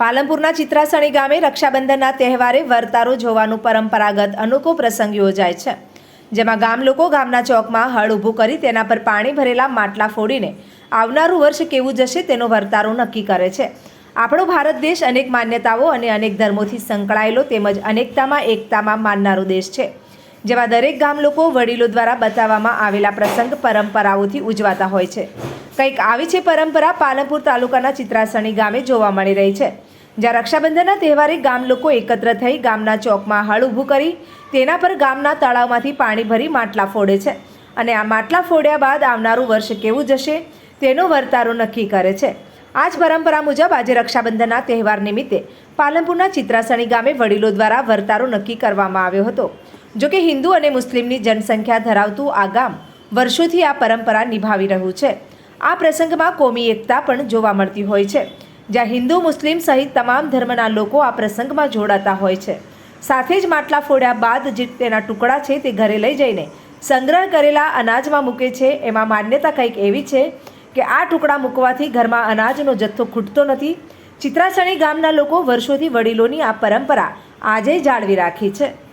પાલનપુરના ચિત્રાસણી ગામે રક્ષાબંધનના તહેવારે વરતારો જોવાનું પરંપરાગત અનોખો પ્રસંગ યોજાય છે, જેમાં ગામ લોકો ગામના ચોકમાં હળ ઊભું કરી તેના પર પાણી ભરેલા માટલા ફોડીને આવનારું વર્ષ કેવું જશે તેનો વરતારો નક્કી કરે છે. આપણો ભારત દેશ અનેક માન્યતાઓ અને અનેક ધર્મોથી સંકળાયેલો તેમજ અનેકતામાં એકતામાં માનનારો દેશ છે, જેમાં દરેક ગામ લોકો વડીલો દ્વારા બતાવવામાં આવેલા પ્રસંગ પરંપરાઓથી ઉજવાતા હોય છે. કંઈક આવી છે પરંપરા પાલનપુર તાલુકાના ચિત્રાસણી ગામે જોવા મળી રહી છે. જ્યાં રક્ષાબંધનના તહેવારે ગામ લોકો એકત્ર થઈ ગામના ચોકમાં હળ ઊભું કરી તેના પર ગામના તળાવમાંથી પાણી ભરી માટલા ફોડે છે. અને આ માટલા ફોડ્યા બાદ આવનારું વર્ષ કેવું જશે તેનો વર્તારો નક્કી કરે છે. આ જ પરંપરા મુજબ આજે રક્ષાબંધનના તહેવાર નિમિત્તે પાલનપુરના ચિત્રાસણી ગામે વડીલો દ્વારા વર્તારો નક્કી કરવામાં આવ્યો હતો. જોકે હિન્દુ અને મુસ્લિમની જનસંખ્યા ધરાવતું આ ગામ વર્ષોથી આ પરંપરા નિભાવી રહ્યું છે. આ પ્રસંગમાં કોમી એકતા પણ જોવા મળતી હોય છે. જ્યાં હિન્દુ, મુસ્લિમ સહિત તમામ ધર્મના લોકો આ પ્રસંગમાં જોડાતા હોય છે. સાથે જ માટલા ફોડ્યા બાદ જે તેના ટુકડા છે તે ઘરે લઈ જઈને સંગ્રહ કરેલા અનાજમાં મૂકે છે. એમાં માન્યતા કંઈક એવી છે કે આ ટુકડા મૂકવાથી ઘરમાં અનાજનો જથ્થો ખૂટતો નથી. ચિત્રાસણી ગામના લોકો વર્ષોથી વડીલોની આ પરંપરા આજે જાળવી રાખી છે.